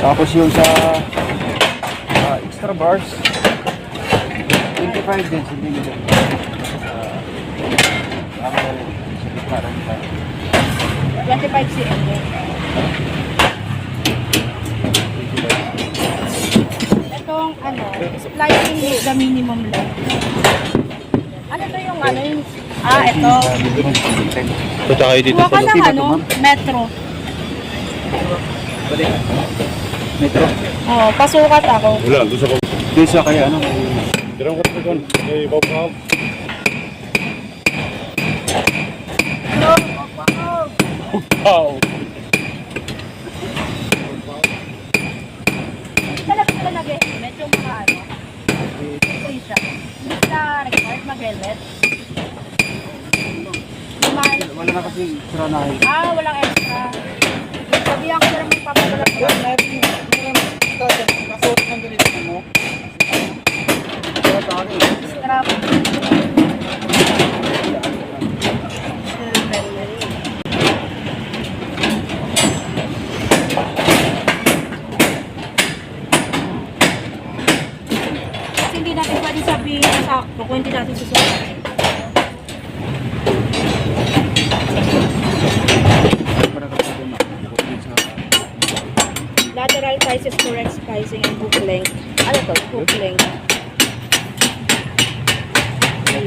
Tapos yung sa ah, extra bars, 25 din centimeter. Ah, tama na rin, sa gitna rin tayo. 25 cm. Itong ano, splicing with the minimum length. Ano to yung ano yung... Ah, ito. Punta kayo dito. Kuha ka ng ano, metro. Balik. Metro. Oh, pasukat ako. Wala, doon sa pag... Doon sa kaya ano, Tirang ko na doon. Kay Bob Bob. Wow! Talaga sila nag-helmet yung mga ano. Kasi siya. Hindi sila required mag-helmet. Wala na kasi saranahin. Ah, walang extra. Sabihan ko na lang magpapadala ko. Strap. Kasi hindi natin pwede sabihin na sakto kung hindi natin susunod. Para kasi doon, ma'am. Sa Lateral spacing and hook length. Ano to? Hook length.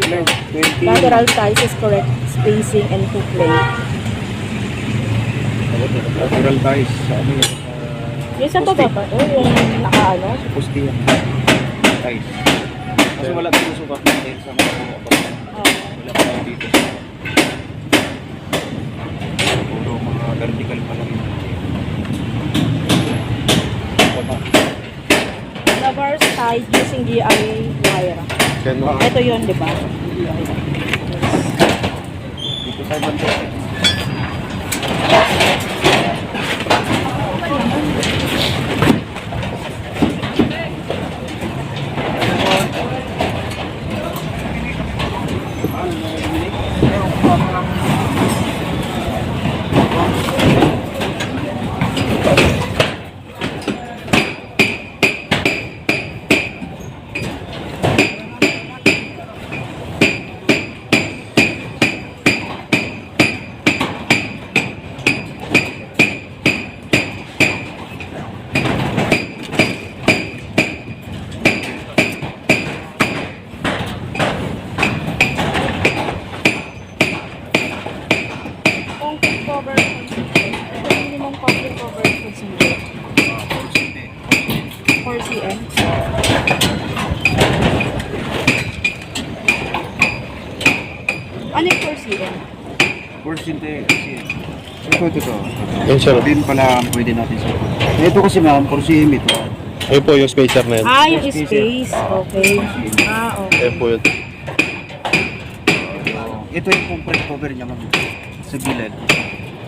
length, 20. Lateral ties is correct spacing and hook length. Lateral ties. Ano yun? Yung sa baba pa to, yung naka ano? Poste yan. Ties. Kasi wala tayong sukat natin sa mga. Oh. Wala pa tayo dito sa puro mga vertical pa lang yun. Baba. The bars tied using GI wire. Ito yun, di ba? Dito tayo Ano yung 4 cm? Porsyente kasi ito, ito, ito. Yung sir. Din pala ang pwede natin sa Ito kasi ma'am, porsyem ito. Ayun po yung spacer na yun. Ah, yung Space. Okay. Ah, okay. Ayun po yun. Ito yung compress cover niya ma'am. Sa gilid.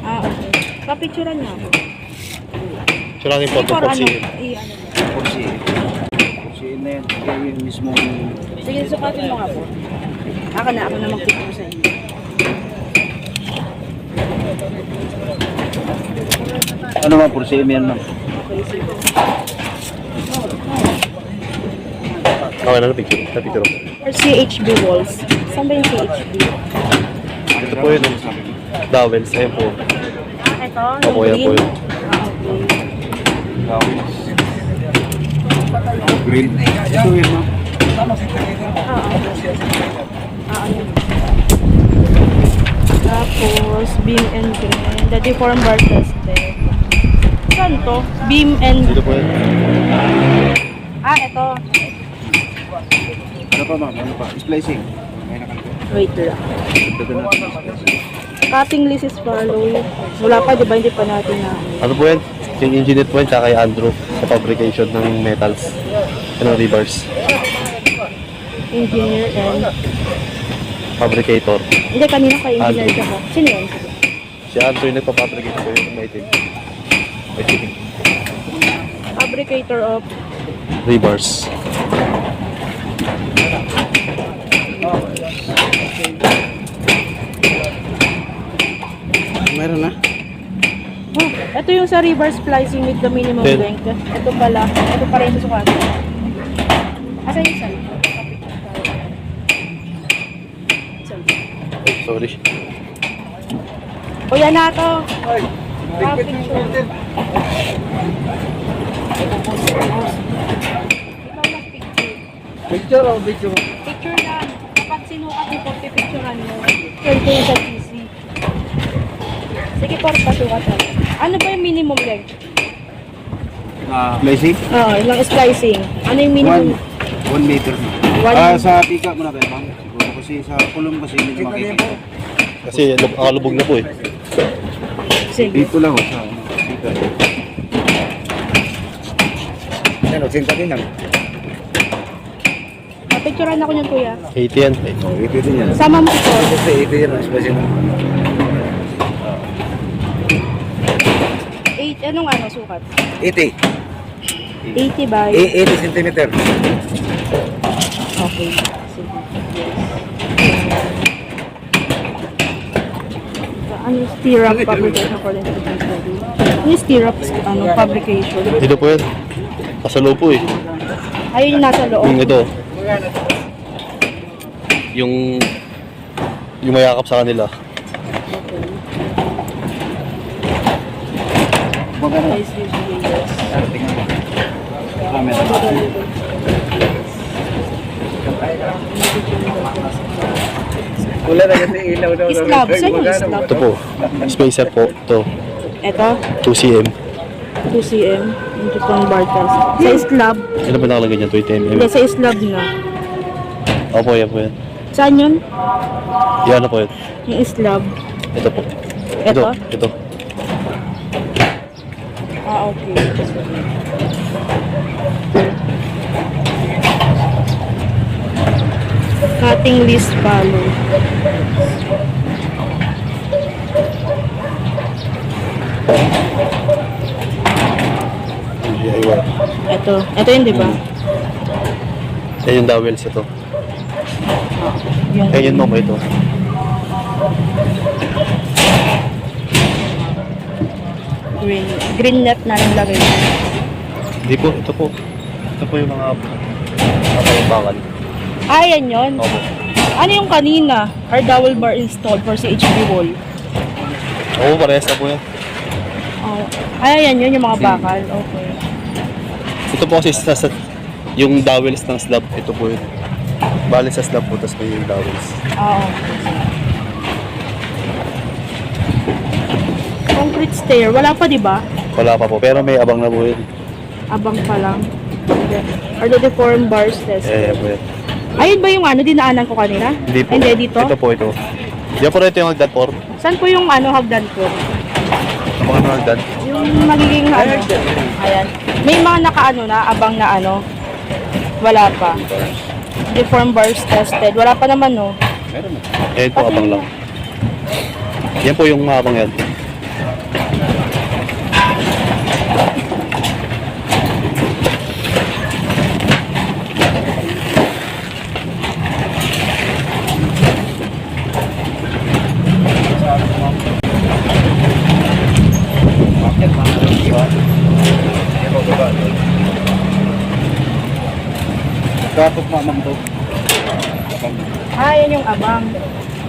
Ah, okay. Papicturean niya ako. So natin po Sige, ito for po ano? si... Niya. Porsyem. Porsyem na yan. Kaya yung mismong Sige, sukatin mo nga po. Ako na, ako na mag-picture sa inyo. Ano ma'am, porsyem yan ma'am. Okay, na, na-picture. Na-picture ko. Or CHB walls. Saan ba yung CHB? Ito po yun. Dowels. Ayun po. Ah, ito. Opo, yung yan po green. yun. Okay. Green. Ito yun ma'am. Ah, okay. Ah, ano. Tapos, beam and green. The deform bar tested. Saan to? Beam and... Dito po yun. Ah, ito. Ano pa ma'am? Ano pa? Splicing. May nakalito. Wait lang. Dagdagan natin yung splicing. Cutting list is follow. Wala pa, di ba? Hindi pa natin na... Ano po yan? Yung engineer po yan, tsaka kay Andrew sa fabrication ng metals. Ano, reverse. Engineer and... Fabricator. Hindi, kanina kay engineer siya ko. Sino yun? Si Andrew yung nagpa-fabricate po yun. May itim. May itim. Fabricator of... Reverse. Meron na? Oh, ito yung sa reverse splicing with the minimum Ten. length. Ito pala. Ito pa rin sa sukat. Asan yung isa? Ay, sorry. O yan na to. Ah, picture. Picture. Picture o video? Picture lang. Kapag sinukat mo, picturean mo. Pwede yung sa PC. Sige, por pasukat lang. Ano ba yung minimum length? Splicing? Oo, ilang splicing. Ano yung minimum? One, one meter. One Ah, sa pika mo na kayo, ma'am. Siguro kasi sa kulong kasi medyo makikita. Kasi lub- nakalubog na po eh. Sige. Dito lang, oh, ano, pika. Ano, sinta din yan. Picturean ako niyan, kuya. 80 yan. Oh, ito din yan. Sama mo ito. Kasi ito yan, splicing. 8, anong ano, sukat? 80. 80 by... 80 centimeter. Okay. Sige. Ano yung stirrup fabrication according to the? Ano yung stirrup ano, fabrication? Dito po yan. Nasa loob po eh. Ayun yung nasa loob. Yung ito. Yung yung mayakap sa kanila. Wala na kasi ilaw daw. Yung islab? Ito po. Spacer po. Ito. Ito, 2 cm. 2 cm into tone bar test. Sa islab, Ano ba nakalagay dyan? 20 mm. hindi, sa islab na. Opo, yan po yan. Saan yun? Yan na po yun. Yung islab. Ito po. Ito? Ito. Ito. Ah, okay. Cutting list follow. DIY. Ito. Ito yun, di ba? Yan yung dowels ito. Yung, Yan yun mo ito. green, green net na lang lagay. Hindi po. Ito po. Ito po yung mga bakal. Ah, yan yun. Opo. Ano yung kanina? Our dowel bar installed for CHB wall. Oo, parehas na po yan. Oh. Ay, yan yun, yung mga bakal. Okay. Ito po kasi sa, sa yung dowels ng slab. Ito po yun. Bali sa slab po, tapos may yung dowels. Ah, okay. Concrete stair. Wala pa, di ba? Wala pa po, pero may abang na po yun. Abang pa lang. Okay. Or the deform bars test. Eh, po yun. Ayun ba yung ano, dinaanan ko kanina? Hindi po. Hindi, dito? Ito po, ito. Diyan po ito yung hagdan po. Saan po yung ano, hagdan ko? Abang na hagdan. Yung magiging ano, ayan. May mga nakaano na, abang na ano. Wala pa. Deform bars tested. Wala pa naman, no? Meron na. Eh, ito abang lang. Yan po yung mga abang yan. Diba? Ito, diba? Gatot mamang to. Ah, yan yung abang.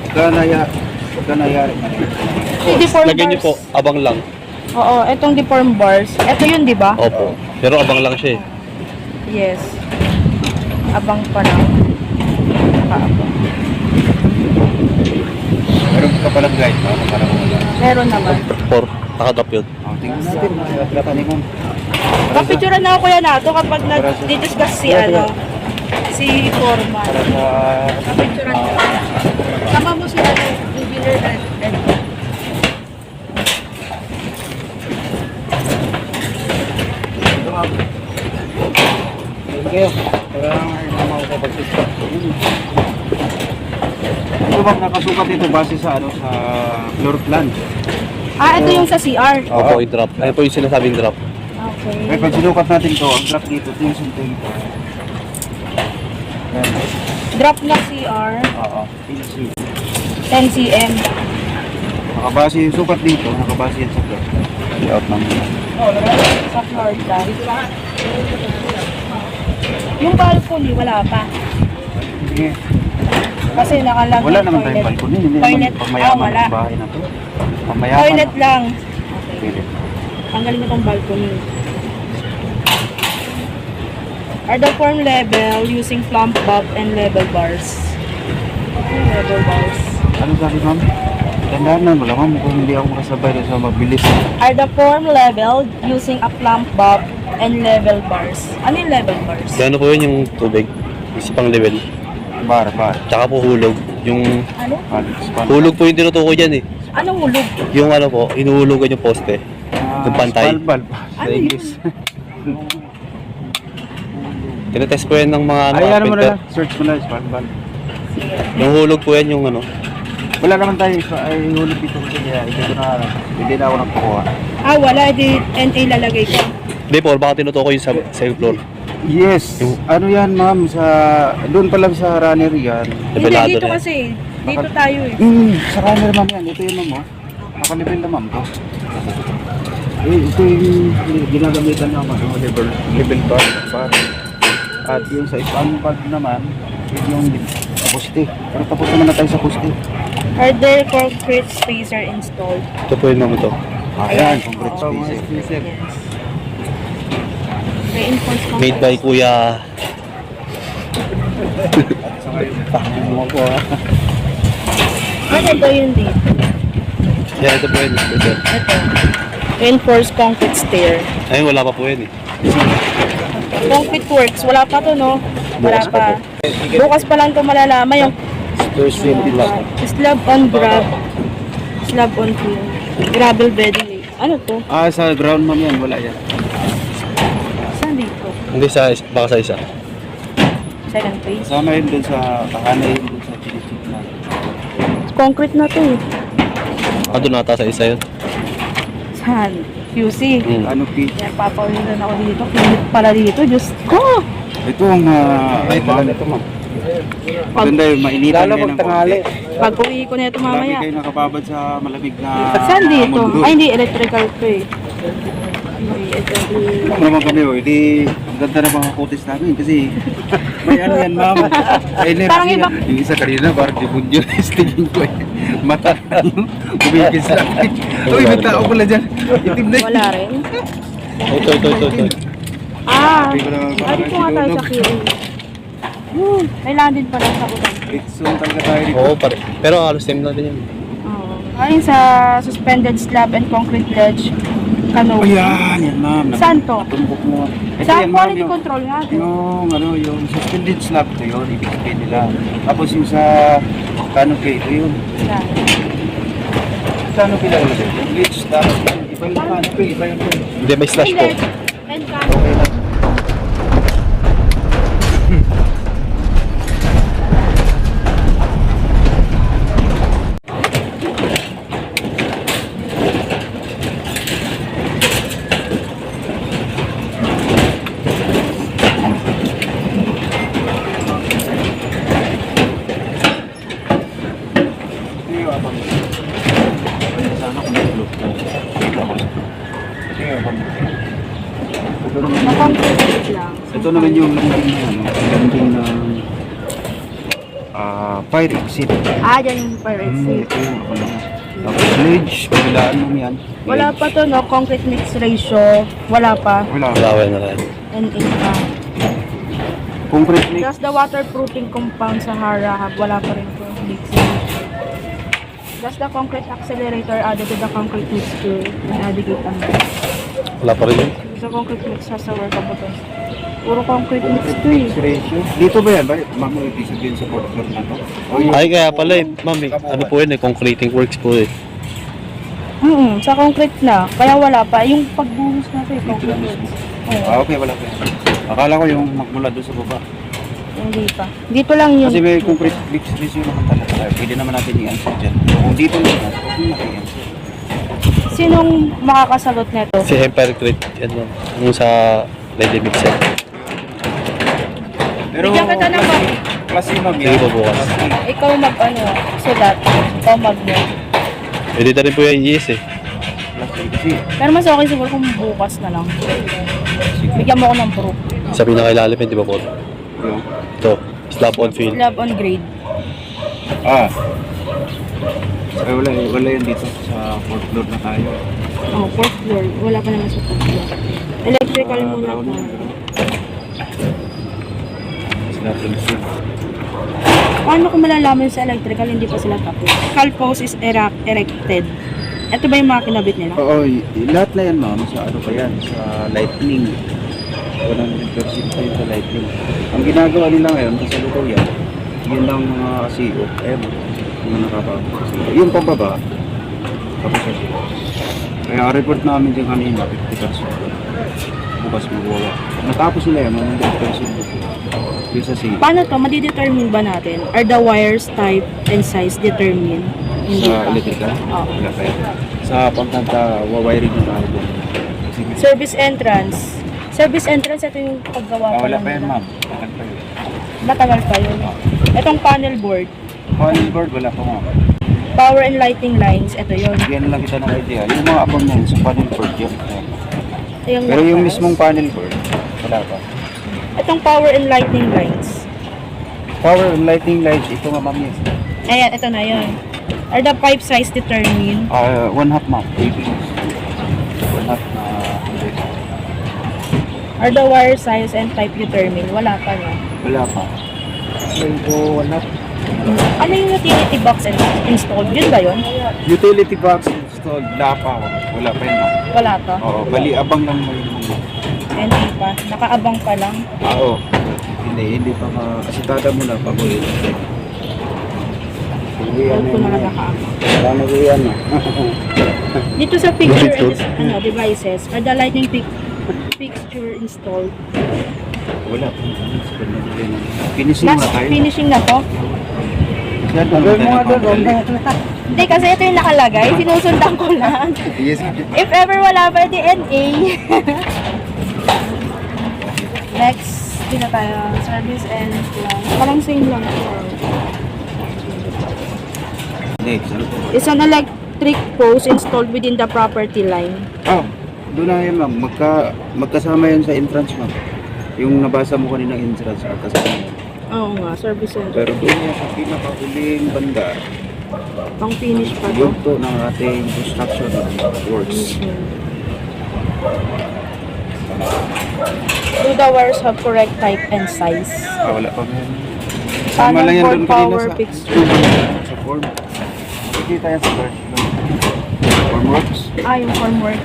Pagka naya, pagka nayari na Yung deform Lagyan niyo po, abang lang. Oo, etong deform bars. Ito yun, di ba? Opo. Pero abang lang siya eh. Yes. Abang pa lang. Nakaabang. Meron ka palang guide, no? Parang wala. Meron naman. Por, nakatap yun. Oh. Kapicturan na ako kuya nato kapag nag-discuss si ano, si sa... Kapicturan ko. Sama mo si ano, engineer na. Thank you. Parang pagsisip. Ito bang nakasukat ito base sa ano sa floor plan? Ah, ito yung sa CR. Opo, yung drop. Ayun po yung sinasabing drop. Okay. Kaya pag sinukat natin to, ang drop dito, ito yung sunto ito. Yan. Drop na CR, Oo. PNC. 10 cm. Nakabase yung sukat dito, nakabase yan sa floor. Layout ng Sa floor plan. Yung balcony, wala pa. Sige. Kasi nakalagay Wala naman tayong balcony. Hindi Toilet. naman pamayaman Ah, wala. ang bahay na to. Pamayaman. Toilet lang. Pwede. Tanggalin mo tong balcony. Are the form level using plump bob and level bars. Level bars. Ano sabi ma'am? Tandaan na, wala ma'am kung hindi ako makasabay sa mabilis. Are the form leveled using a plump bob and level bars. Ano yung level bars? Gano po yun yung tubig? Yung pang level. Bar, bar. Tsaka po hulog. Yung Ano? Hulog po yung tinutukoy dyan eh. Anong hulog? Yung ano po, inuhulugan yung poste. Ah, Yung pantay. Spalbal. Sa Ano yun? English. Tinetest po yan ng mga ano, Ay, ano mo na carpenter. lang. Search mo na, spalbal. Yung hulog po yan yung ano. Wala naman tayo, so, ay hulog dito kasi kaya hindi ko na, hindi na ako nagkukuha. Ah, wala. Di NA lalagay ko. Hindi po, baka tinutukoy yung sa second floor. Yes. Yung- Ano yan ma'am, sa, doon pa lang sa runner yan. Hindi, Nivelado dito na yan. kasi. Dito tayo eh. Hmm, sa runner ma'am yan. Ito yung ma'am oh. Nakalipin na ma'am to. Eh, ito yung ginagamitan naman, yung level, level bar, bar. At yung sa span pad naman, yun yung poste. Pero tapos naman na tayo sa poste. Are there concrete spacer installed? Ito po yung mga to. Ayan, concrete spacer. Yes. Reinforced concrete. Made by Kuya. Sa ngayon, mo ko ha. Ano ito yun dito? Yan, ito po yun. Ito. Ito. Reinforced concrete stair. Ayun, wala pa po yun eh. Concrete works. Wala pa to, no? Wala Bukas pa pa. Bukas pa lang to malalaman yung First uh, slab on grab. Slab on fill. Gravel bedding. Ano to? Ah, sa ground ma'am yan, wala yan. Saan dito? Hindi sa, baka sa isa. Second phase. Kasama yun dun sa, kahanay yun dun sa chinisip na. Concrete na to eh. Ah, doon nata sa isa yun. Saan? QC. Hmm. Ano, P? Yan, papawilan ako dito. Pinit pala dito. Diyos ko! Ito ang, uh, ay, ma'am. Ito, ma'am. Maganda yung mainitan kayo ng konti. Pag uwi ko na ito mamaya. kayo nakababad sa malamig na Saan dito? mundo. Ay, hindi. Electrical to eh. Ito. Alam naman kami, oh, hindi, ang ganda ng mga kutis namin kasi may ano yan, ma'am. Energy. Parang iba- yan. Yung isa kanina, parang dibunyo na tingin ko eh. Mata na yung kumikis lang. Uy, may tao pala dyan. Itim na Wala rin. Ito, ito, ito, ito. Ah! Ay, dito nga tayo sa QA. Hmm, kailangan din pala sa utang. Itsun talaga tayo dito. Oo, pare. Pero halos same lang din yan. Oo. Ayun sa suspended slab and concrete ledge canopy. Ayan, yan ma'am. Saan to? Tumbok mo. Ito Sa yan, ma'am, quality yung- control natin. Yung ano, yung suspended slab ito yun, ibig sabihin nila. Tapos yung sa canopy, ito yun. Yan. Canopy lang ulit. Yung glitch, tapos yung iba yung canopy, iba yung Hindi, may slash po. Hindi. And canopy. Okay lang. Ito yung abang. Sana kung may globe ka. Ito yung abang. Ito naman yung- Na-concrete lang. ito naman yung landing na ano, landing ng ah fire exit. Ah, dyan yung fire Hmm, exit. ito yung ano. Tapos ledge, pabilaan mo yan. Wala Ledge. pa to, no? Concrete mix ratio. Wala pa. Wala. Laway na rin. NA pa. Concrete mix. Just the waterproofing compound sa Harahab. Wala pa rin po. Mix ratio. Just the concrete accelerator added to the concrete mixture. Navigate ang Wala pa rin yun. Sa concrete mix sa sour ka to. Puro concrete mix to eh. Ratio. Dito ba yan? Bakit? Ma'am, mo ibig sabihin sa fourth floor na to? O yung- Ay, kaya pala eh. Ma'am, eh, ano po yun eh, concreting works po eh. Mm sa concrete na. Kaya wala pa. Yung pagbuhos natin, concrete mix. Oo, Ah, okay, wala pa yan. Akala ko yung magmula doon sa baba. hindi pa. Dito lang yun. Kasi may concrete mix ratio naman talaga. Pwede naman natin i-answer dyan. Kung dito lang, huwag mo natin i-answer. Sinong makakasalot nito? Si Empire Crate, yan ma'am. Yung sa Lady Mixer. Pero Bigyan kita ng klase mag Sige po bukas. Ikaw mag ano, sulat. Ikaw mag Pwede na rin po yung ES eh. Pero mas okay siguro kung bukas na lang. Bigyan mo ako ng proof. Sa pinakailalim, hindi ba po? Yung, Ito, slab on field. Love on grade. ah. Ay, wala, wala yan dito sa fourth floor na tayo. Oh, fourth floor. Wala pa naman sa fourth floor. Electrical Ah, muna ground. po. Sila Tulsi. Paano kung malalaman sa electrical, hindi pa sila tapos? Cal post is era- erected. Ito ba yung mga kinabit nila? Oo, y- lahat na yan ma'am, sa ano pa yan, sa lightning. 100% pa yun sa lightning. Ang ginagawa nila ngayon, sa yan, yun lang mga CEO. Ayan, mga nakapagod sa. Yung pababa, tapos sa CEO. Kaya report namin din kanina, 50%. Bukas magawa. Natapos nila yan, mga 100% yung sa CEO. Paano to? Madidetermine ba natin? Are the wires type and size determined? Hindi Sa pa. electrical? Oo. Wala pa yan. Sa pangkanta, wawiring ng tayo doon. Sige. Service entrance. Service entrance, ito yung paggawa Ah, wala lang pa yan ma'am. Tagal pa yun. Matagal pa yun. Itong panel board. Panel board, wala pa ma'am. Power and lighting lines, ito yun. Bigyan lang kita ng idea. Yung mga abang yan sa panel board yun. Yung Pero yung mismong panel board, wala pa. Itong power and lighting lines. Power and lighting lights, ito nga ma'am yun. Ayan, ito na yun. Are the pipe size determined? Ah, one half ma'am. One half na Are the wire size and type determined? Wala pa no? wala pa. So, one half. Ano yung utility box installed? Yun ba yun? Utility box installed, wala pa. Wala pa yun. Wala pa. Oo, bali abang lang mo yun. Hindi pa. Nakaabang pa lang. Oo. Hindi, hindi pa ka, kasi tada mo na pag uwi. Huwag ko na nakaabang. Paano ko yan ah? Dito sa picture and ano, devices, are the lightning pic fixture installed? Wala pa. Finishing Last muna tayo. finishing na to? Yan, ano tayo nagmamadali? Hindi, kasi ito yung nakalagay. Sinusundan ko lang. Yes, If ever wala pa, di NA. Next, dito tayo. Service and plan. Parang same lang. Is an electric post installed within the property line. Ah, doon na yan ma'am. Magka, magkasama yan sa entrance ma'am. Yung nabasa mo kanina entrance, magkasama yan. Oo nga, service center. Pero doon yan sa pinakahuling banda, Pang finish pa to. yun to ng ating construction works. Do the wires have correct type and size? Ah, wala pa. Paano Sama lang yan for doon kanina power sa, fixture? sa form. Nakikita yan sa. Form works. Ah, yung formwork.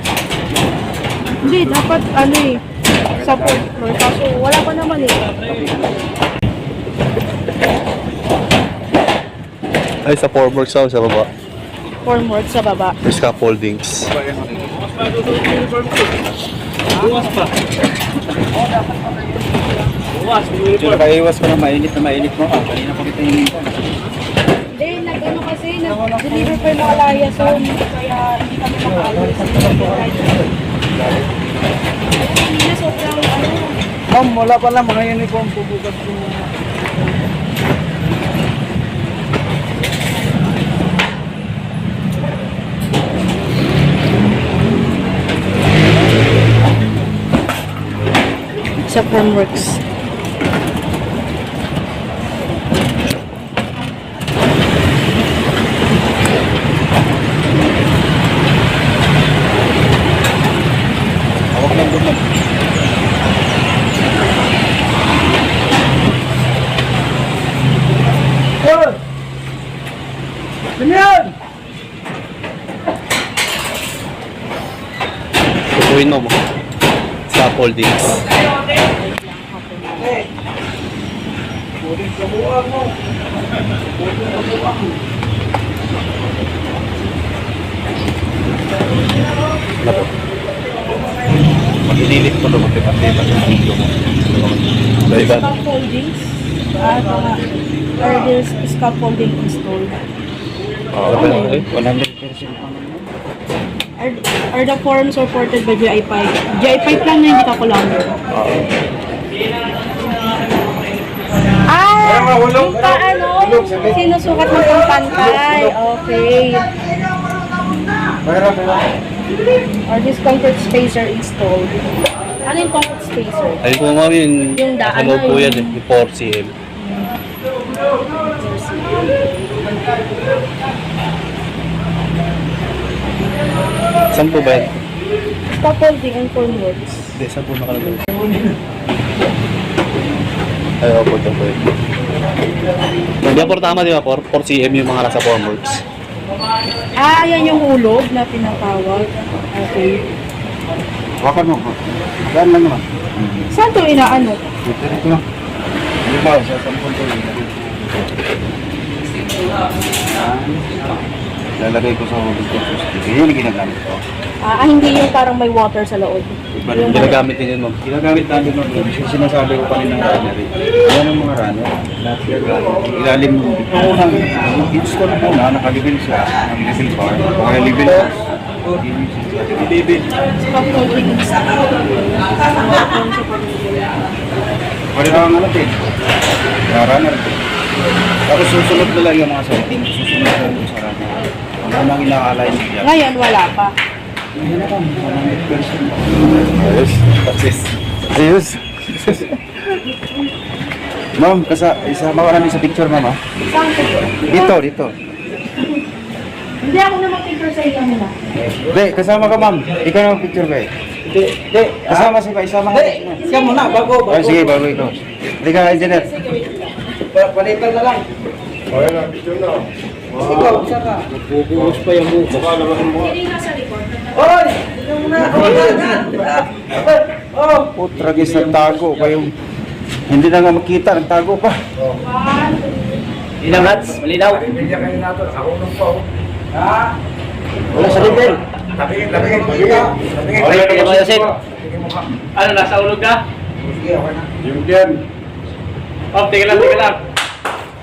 Hindi, dapat ano eh, sa fourth floor. Kaso wala pa naman eh. Ay, sa formworks ako sa baba. Formwork sa baba. May scaffoldings. Sure, kaiwas ko na mainit na mainit mo. Ah, kanina pa kita hinihintan. Hindi, nag-ano kasi, nag-deliver pa yung mga layason. Kaya hindi kami makaalis. Ma'am, wala pa lang mga uniform pubukas ko. Sa Formworks. Hawak lang doon. ma'am. Hoy! Ano yan? Tutuin mo mo. Scaffoldings. Ano po? Mag-ililit mo ito, magpipat-lipat yung video mo. Diba? Scaffoldings. At mga or this scaffolding installed. Oo, Ano yun? 100% pa naman. Are, are the forms supported by GI pipe? GI pipe lang na hindi ka kulangan. Oo. Ah! Yung pa ano? Sinusukat mo yung pantay. Okay. Or this concrete spacer installed. Ano yung concrete spacer? Ayun po ma'am, yung, Yung daan ano na po yun. yan eh, yung 4CL. Saan po ba yan? Scaffolding and formworks. Hindi, saan po nakalagay? Ay, opo, ito po yun. Hindi po tama, di ba? 4, 4cm yung mga nasa formworks. Ah, yan yung hulog na tinatawag. Okay. Wakan mo. Yan lang naman. Saan to inaano? Ito, ito lang. Di ba, sa sampun ko lang. Lalagay ko sa hubig ko. Yun yung ginagamit ko. Ah, ah, hindi yung parang may water sa loob. Iba Yung Ginagamit din yun, ma'am. Ginagamit natin nun. Yung sinasabi ko kanina ng runnery. Yan ang mga runner. Lahat yan runner. Ilalim mo. Ito unang install mo na, nakalibil siya. Ang level bar. O kaya level. Pwede ka ang ano din. Kaya runner. Tapos susunod na lang yung mga setting. Susunod na lang sa runner. Ano nang inaalay niya. Ngayon, wala pa. Ayun na lang. 100%. Ayos. Ayos. Ma'am, kasa, isama ka namin sa picture, ma'am, ha? Saan to? Dito, dito. Hindi ako na mag-picture sa inyo muna. Hindi, kasama ka, ma'am. Ikaw na picture ba eh? Hindi, hindi. Kasama si ba? Isama ka. Hindi, Siya muna, bago, bago. Oh, sige, bago ikaw. Hindi ka, engineer. Pa- Palitan na lang. Ikaw, isa ka. Pa yung buhos. Hindi nasa likod. Oy! Ikaw muna. Oh! Putragis na tago pa yung... Hindi na nga makita, nagtago pa. Ilang nuts? Malinaw. Ha? Wala sa level. Tabingin, tabingin. Okay, kaya kayo, Sid. Ano, nasa ulog ka? Yung dyan. Oh, tingnan lang, tingnan lang.